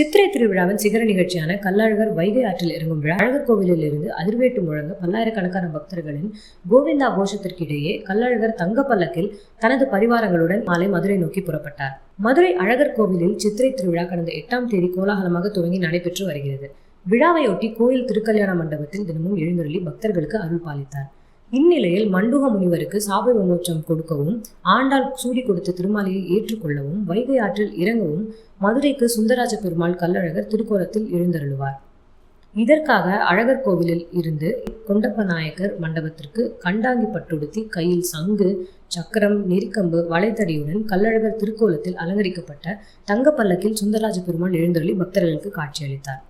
சித்திரை திருவிழாவின் சிகர நிகழ்ச்சியான கள்ளழகர் வைகை ஆற்றில் இறங்கும் விழா அழகர் கோவிலில் இருந்து அதிர்வேட்டு முழங்க பல்லாயிரக்கணக்கான பக்தர்களின் கோவிந்தா கோஷத்திற்கிடையே கள்ளழகர் தங்க பல்லக்கில் தனது பரிவாரங்களுடன் மாலை மதுரை நோக்கி புறப்பட்டார். மதுரை அழகர் கோவிலில் சித்திரை திருவிழா கடந்த எட்டாம் தேதி கோலாகலமாக துவங்கி நடைபெற்று வருகிறது. விழாவையொட்டி கோயில் திருக்கல்யாண மண்டபத்தில் தினமும் எழுந்தருளி பக்தர்களுக்கு அருள் பாலித்தார். இந்நிலையில் மண்டுக முனிவருக்கு சாப விமோச்சம் கொடுக்கவும் ஆண்டாள் சூடி கொடுத்த திருமாலையை ஏற்றுக்கொள்ளவும் வைகை ஆற்றில் இறங்கவும் மதுரைக்கு சுந்தராஜ பெருமாள் கள்ளழகர் திருக்கோலத்தில் எழுந்தருளுவார். இதற்காக அழகர் கோவிலில் இருந்து கொண்டப்ப நாயக்கர் மண்டபத்திற்கு கண்டாங்கி பட்டுடுத்தி கையில் சங்கு சக்கரம் நெறிக்கம்பு வளைத்தடியுடன் கள்ளழகர் திருக்கோலத்தில் அலங்கரிக்கப்பட்ட தங்க பல்லக்கில் சுந்தரராஜ பெருமாள் எழுந்தருளி பக்தர்களுக்கு காட்சியளித்தார்.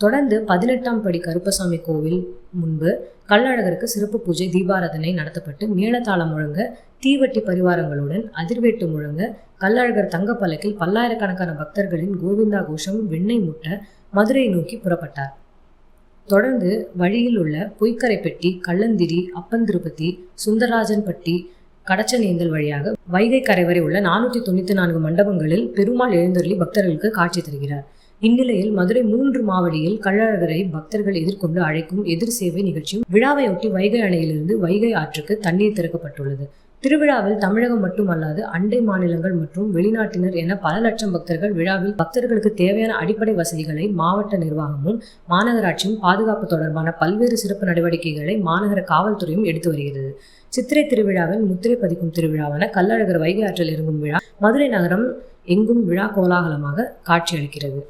தொடர்ந்து பதினெட்டாம் படி கருப்பசாமி கோவில் முன்பு கள்ளழகருக்கு சிறப்பு பூஜை தீபாராதனை நடத்தப்பட்டு மேளதாளம் முழங்க தீவட்டி பரிவாரங்களுடன் அதிர்வேட்டு முழங்க கள்ளழகர் தங்கப்பல்லக்கில் பல்லாயிரக்கணக்கான பக்தர்களின் கோவிந்தா கோஷம் வெண்ணெய் முட்ட மதுரையை நோக்கி புறப்பட்டார். தொடர்ந்து வழியில் உள்ள பொய்க்கரைப்பட்டி கள்ளந்திரி அப்பந்திருப்பதி சுந்தரராஜன்பட்டி கடச்சநேந்தல் வழியாக வைகை கரை வரை உள்ள நானூற்றி தொண்ணூற்றி நான்கு மண்டபங்களில் பெருமாள் எழுந்தருளி பக்தர்களுக்கு காட்சி தருகிறார். இந்நிலையில் மதுரை மூன்று மாவடியில் கள்ளழகரை பக்தர்கள் எதிர்கொண்டு அழைக்கும் எதிர் சேவை நிகழ்ச்சியும் விழாவையொட்டி வைகை அணையிலிருந்து வைகை ஆற்றுக்கு தண்ணீர் திறக்கப்பட்டுள்ளது. திருவிழாவில் தமிழகம் மட்டுமல்லாது அண்டை மாநிலங்கள் மற்றும் வெளிநாட்டினர் என பல லட்சம் பக்தர்கள் விழாவில் பக்தர்களுக்கு தேவையான அடிப்படை வசதிகளை மாவட்ட நிர்வாகமும் மாநகராட்சியும் பாதுகாப்பு தொடர்பான பல்வேறு சிறப்பு நடவடிக்கைகளை மாநகர காவல்துறையும் எடுத்து வருகிறது. சித்திரை திருவிழாவில் முத்திரை பதிக்கும் திருவிழாவான கள்ளழகர் வைகை ஆற்றில் இறங்கும் விழா மதுரை நகரம் எங்கும் விழா கோலாகலமாக காட்சியளிக்கிறது.